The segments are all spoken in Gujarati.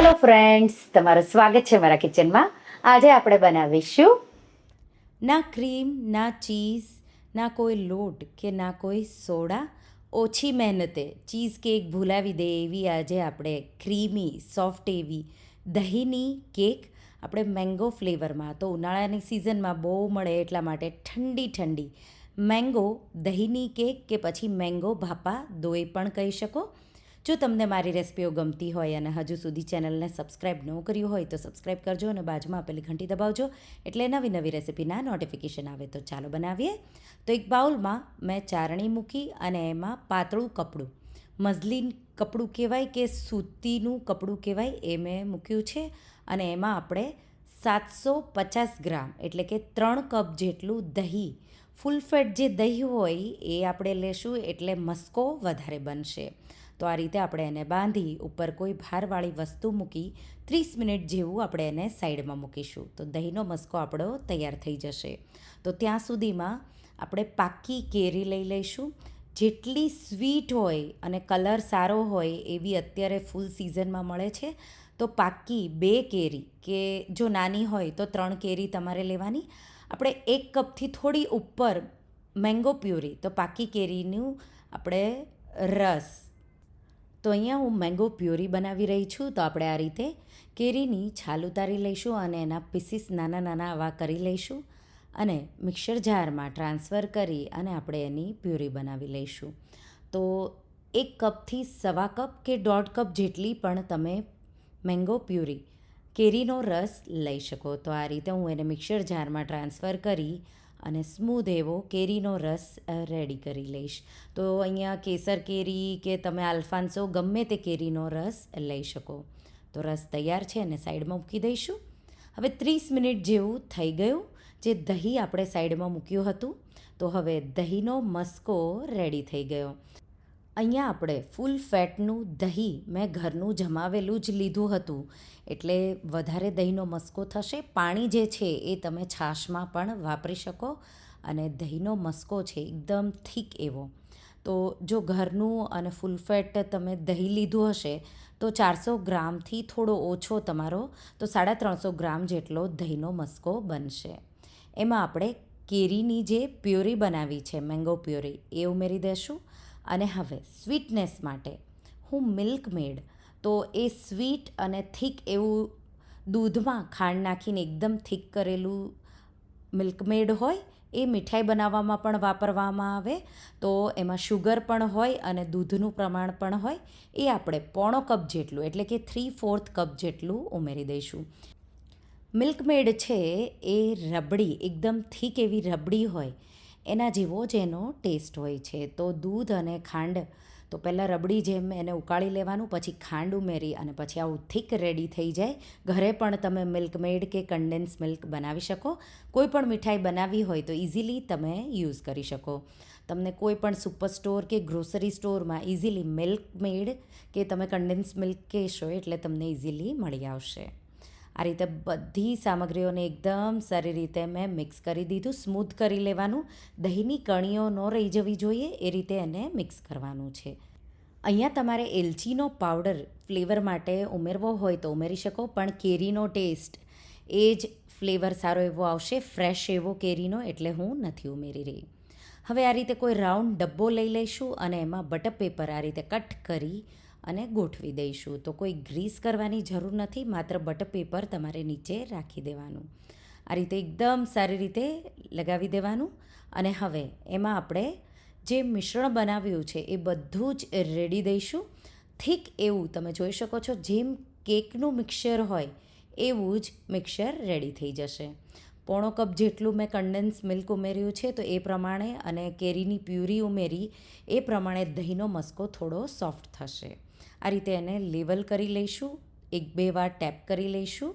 હેલો ફ્રેન્ડ્સ તમારું સ્વાગત છે મારા કિચનમાં આજે આપણે બનાવીશું ના ક્રીમ ના ચીઝ ના કોઈ લોટ કે ના કોઈ સોડા. ઓછી મહેનતે ચીઝ કેક ભૂલાવી દે એવી આજે આપણે ક્રીમી સોફ્ટ એવી દહીંની કેક આપણે મેંગો ફ્લેવરમાં તો ઉનાળાની સિઝનમાં બહુ મળે એટલા માટે ઠંડી ઠંડી. મેંગો દહીંની કેક કે પછી મેંગો ભાપા, દોય પણ કહી શકો. જો તમને મારી રેસિપીઓ ગમતી હોય અને હજુ સુધી ચેનલને સબસ્ક્રાઈબ ન કર્યું હોય તો સબસ્ક્રાઈબ કરજો અને બાજુમાં આપેલી ઘંટી દબાવજો. એટલે નવી નવી રેસિપીના નોટિફિકેશન આવે તો ચાલો બનાવીએ. તો એક બાઉલમાં મેં ચારણી મૂકી અને એમાં પાતળું કપડું, મઝલીન કપડું કહેવાય કે સૂતીનું કપડું કહેવાય એ મેં મૂક્યું છે. અને એમાં આપણે સાતસો પચાસ ગ્રામ એટલે કે ત્રણ કપ જેટલું દહીં, ફૂલ ફેટ જે દહીં હોય એ આપણે લેશું એટલે મસ્કો વધારે બનશે. તો આ રીતે આપણે એને બાંધી ઉપર કોઈ ભારવાળી વસ્તુ મૂકી ત્રીસ મિનિટ જેવું આપણે એને સાઈડમાં મૂકીશું. તો દહીંનો મસ્કો આપણો તૈયાર થઈ જશે. તો ત્યાં સુધીમાં આપણે પાકી કેરી લઈ લઈશું. જેટલી સ્વીટ હોય અને કલર સારો હોય એવી અત્યારે ફૂલ સિઝનમાં મળે છે. તો પાકી બે કેરી કે જો નાની હોય તો ત્રણ કેરી તમારે લેવાની. આપણે એક કપથી થોડી ઉપર મેંગો પ્યુરી તો પાકી કેરીનું આપણે રસ તો અહીંયા હું મેંગો પ્યુરી બનાવી રહી છું. તો આપણે આ રીતે કેરીની છાલ ઉતારી લઈશું અને એના પીસીસ નાના નાના આવા કરી લઈશું અને મિક્સર જારમાં ટ્રાન્સફર કરી અને આપણે એની પ્યુરી બનાવી લઈશું. તો એક કપથી સવા કપ કે દોઢ કપ જેટલી પણ તમે મેંગો પ્યુરી કેરીનો રસ લઈ શકો. તો આ રીતે હું એને મિક્સર જારમાં ટ્રાન્સફર કરી અને સ્મૂધ એવો કેરીનો રસ રેડી કરી લઈશ. તો અહીંયા કેસર કેરી કે તમે આલ્ફાન્સો ગમે તે કેરીનો રસ લઈ શકો. તો રસ તૈયાર છે અને સાઈડમાં મૂકી દઈશું. હવે ત્રીસ મિનિટ જેવું થઈ ગયું, જે દહીં આપણે સાઈડમાં મૂક્યું હતું. તો હવે દહીંનો મસ્કો રેડી થઈ ગયો. અહીંયા આપણે ફૂલ ફેટનું દહીં મેં ઘરનું જમાવેલું જ લીધું હતું. એટલે વધારે દહીંનો મસ્કો થશે. પાણી જે છે એ તમે છાશમાં પણ વાપરી શકો અને દહીંનો મસ્કો છે એકદમ થીક એવો. તો જો ઘરનું અને ફૂલ ફેટ તમે દહીં લીધું હશે, તો ચારસો ગ્રામથી થોડો ઓછો તમારો, તો સાડા ત્રણસો ગ્રામ જેટલો દહીંનો મસ્કો બનશે. એમાં આપણે કેરીની જે પ્યોરી બનાવી છે, મેંગો પ્યોરી, એ ઉમેરી દઈશું અને હવે સ્વીટનેસ માટે હું મિલ્ક મેડ તો એ સ્વીટ અને થીક એવું દૂધમાં ખાંડ નાખીને એકદમ થીક કરેલું મિલ્કમેડ હોય, એ મીઠાઈ બનાવવામાં પણ વાપરવામાં આવે. તો એમાં શુગર પણ હોય અને દૂધનું પ્રમાણ પણ હોય. એ આપણે પોણો કપ જેટલું, એટલે કે થ્રી ફોર્થ કપ જેટલું ઉમેરી દઈશું. મિલ્કમેડ છે એ રબડી, એકદમ થીક એવી રબડી હોય. એના જેવો જ એનો ટેસ્ટ હોય છે. તો દૂધ અને ખાંડ, તો પહેલાં રબડી જેમ એને ઉકાળી લેવાનું, પછી ખાંડ ઉમેરી અને પછી આવું થીક રેડી થઈ જાય. ઘરે પણ તમે મિલ્કમેડ કે કન્ડેન્સ મિલ્ક બનાવી શકો. કોઈ પણ મીઠાઈ બનાવવી હોય તો ઇઝીલી તમે યુઝ કરી શકો. તમને કોઈ પણ સુપર સ્ટોર કે ગ્રોસરી સ્ટોરમાં ઇઝીલી મિલ્કમેડ કે તમે કન્ડેન્સ મિલ્ક કહેશો એટલે તમને ઇઝીલી મળી આવશે. આ રીતે બધી સામગ્રીઓને એકદમ સારી રીતે મેં મિક્સ કરી દીધું સ્મૂથ કરી લેવાનું. દહીંની કણીઓ ન રહી જવી જોઈએ, એ રીતે એને મિક્સ કરવાનું છે. અહીંયા તમારે એલચીનો પાવડર ફ્લેવર માટે ઉમેરવો હોય તો ઉમેરી શકો, પણ કેરીનો ટેસ્ટ એ જ ફ્લેવર સારો એવો આવશે, ફ્રેશ એવો કેરીનો, એટલે હું નથી ઉમેરી રહી. હવે આ રીતે કોઈ રાઉન્ડ ડબ્બો લઈ લઈશું અને એમાં બટર પેપર આ રીતે કટ કરી અને ગોઠવી દઈશું. તો કોઈ ગ્રીસ કરવાની જરૂર નથી, માત્ર બટર પેપર તમારે નીચે રાખી દેવાનું. આ રીતે એકદમ સારી રીતે લગાવી દેવાનું. અને હવે એમાં આપણે જે મિશ્રણ બનાવ્યું છે એ બધું જ રેડી દઈશું. થીક એવું તમે જોઈ શકો છો, જેમ કેકનું મિક્સર હોય એવું જ મિક્સર રેડી થઈ જશે. પોણો કપ જેટલું મેં કન્ડેન્સ મિલ્ક ઉમેર્યું છે, તો એ પ્રમાણે અને કેરીની પ્યુરી ઉમેરી, એ પ્રમાણે દહીંનો મસ્કો થોડો સોફ્ટ થશે. આ રીતે એને લેવલ કરી લઈશું, એક બે વાર ટેપ કરી લઈશું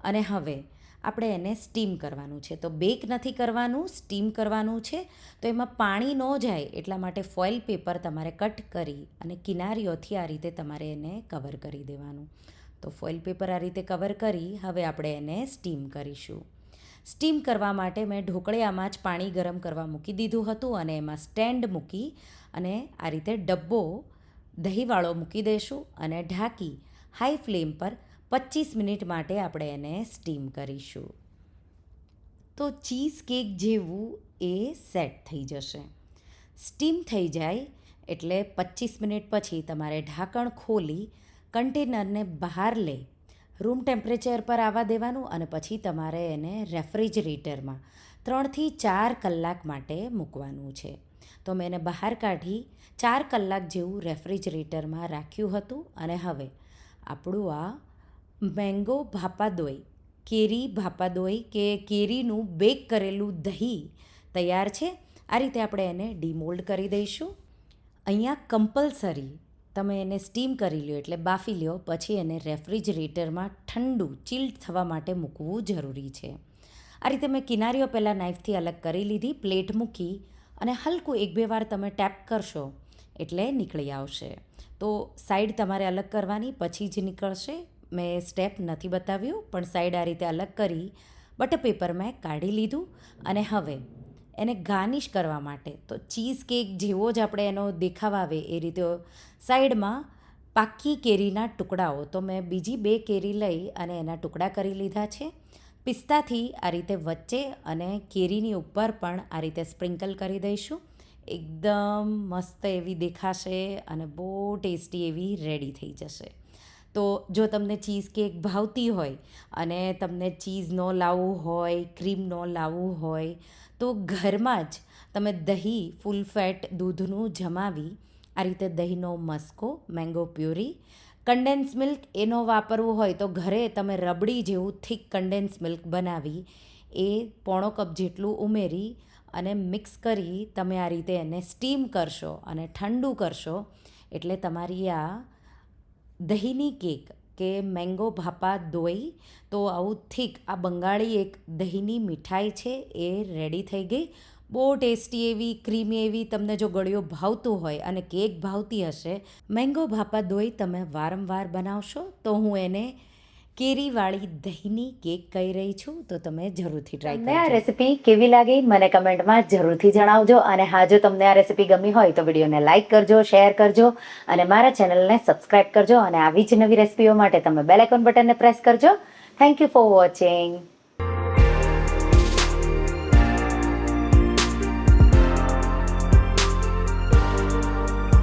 અને હવે આપણે એને સ્ટીમ કરવાનું છે. તો બેક નથી કરવાનું, સ્ટીમ કરવાનું છે. તો એમાં પાણી ન જાય એટલા માટે ફોઇલ પેપર તમારે કટ કરી અને કિનારીઓથી આ રીતે તમારે એને કવર કરી દેવાનું. તો ફોઇલ પેપર આ રીતે કવર કરી હવે આપણે એને સ્ટીમ કરીશું. સ્ટીમ કરવા માટે મેં ઢોકળિયામાં જ પાણી ગરમ કરવા મૂકી દીધું હતું અને એમાં સ્ટેન્ડ મૂકી અને આ રીતે ડબ્બો દહીંવાળો મૂકી દઈશું અને ઢાંકી હાઈ ફ્લેમ પર પચીસ મિનિટ માટે આપણે એને સ્ટીમ કરીશું. તો ચીઝ કેક જેવું એ સેટ થઈ જશે. સ્ટીમ થઈ જાય એટલે પચીસ મિનિટ પછી તમારે ઢાંકણ ખોલી કન્ટેનરને બહાર લે રૂમ ટેમ્પરેચર પર આવવા દેવાનું અને પછી તમારે એને રેફ્રિજરેટરમાં ત્રણથી ચાર કલાક માટે મૂકવાનું છે. તો મેં એને બહાર કાઢી ચાર કલાક જેવું રેફ્રિજરેટરમાં રાખ્યું હતું અને હવે આપણું આ મેંગો ભાપાદોઈ, કેરી ભાપાદોઈ કે કેરીનું બેક કરેલું દહીં તૈયાર છે, આ રીતે આપણે એને ડીમોલ્ડ કરી દઈશું. અહીંયા કમ્પલસરી તમે એને સ્ટીમ કરી લ્યો એટલે બાફી લ્યો, પછી એને રેફ્રિજરેટરમાં ઠંડુ, ચિલ્ડ થવા માટે મૂકવું જરૂરી છે. આ રીતે મેં કિનારીઓ પહેલાં નાઇફથી અલગ કરી લીધી, પ્લેટ મૂકી અને હલકું એક બે વાર તમે ટેપ કરશો એટલે નીકળી આવશે. તો સાઈડ તમારે અલગ કરવાની, પછી જ નીકળશે. મેં સ્ટેપ નથી બતાવ્યું, પણ સાઈડ આ રીતે અલગ કરી, બટર પેપર મેં કાઢી લીધું અને હવે એને ગાર્નિશ કરવા માટે, તો ચીઝ કેક જેવો જ આપણે એનો દેખાવ આવે એ રીતે સાઈડમાં પાકી કેરીના ટુકડાઓ. તો મેં બીજી બે કેરી લઈ અને એના ટુકડા કરી લીધા છે. પિસ્તાથી આ રીતે વચ્ચે અને કેરીની ઉપર પણ આ રીતે સ્પ્રિંકલ કરી દઈશું. એકદમ મસ્ત એવી દેખાશે અને બહુ ટેસ્ટી એવી રેડી થઈ જશે. તો જો તમને ચીઝ કેક ભાવતી હોય અને તમને ચીઝ ન લાવવું હોય, ક્રીમ ન લાવવું હોય, તો ઘરમાં જ તમે દહીં, ફૂલ ફેટ દૂધનું જમાવી આ રીતે દહીંનો મસ્કો, મેંગો પ્યુરી કન્ડેન્સ મિલ્ક એનો વાપરવું હોય તો ઘરે તમે રબડી જેવું થીક કન્ડેન્સ મિલ્ક બનાવી, એ પોણો કપ જેટલું ઉમેરી અને મિક્સ કરી તમે આ રીતે એને સ્ટીમ કરશો અને ઠંડુ કરશો. એટલે તમારી આ દહીંની કેક કે મેંગો ભાપા દોઈ, તો આવું થીક આ બંગાળી એક દહીંની મીઠાઈ છે એ રેડી થઈ ગઈ. બહુ ટેસ્ટી એવી ક્રીમી એવી તમને જો ગળ્યો ભાવતું હોય અને કેક ભાવતી હશે મેંગો ભાપા દોઈ તમે વારંવાર બનાવશો તો હું એને કેરીવાળી દહીંની કેક કહી રહી છું તો તમે જરૂરથી ટ્રાય કરજો આ રેસિપી કેવી લાગી? મને કમેન્ટમાં જરૂરથી જણાવજો અને હા જો તમને આ રેસીપી ગમી હોય તો વિડીયોને લાઇક કરજો શેર કરજો અને મારા ચેનલને સબસ્ક્રાઇબ કરજો અને આવી જ નવી રેસીપીઓ માટે તમે બેલ આઇકોન બટનને પ્રેસ કરજો. Thank you for watching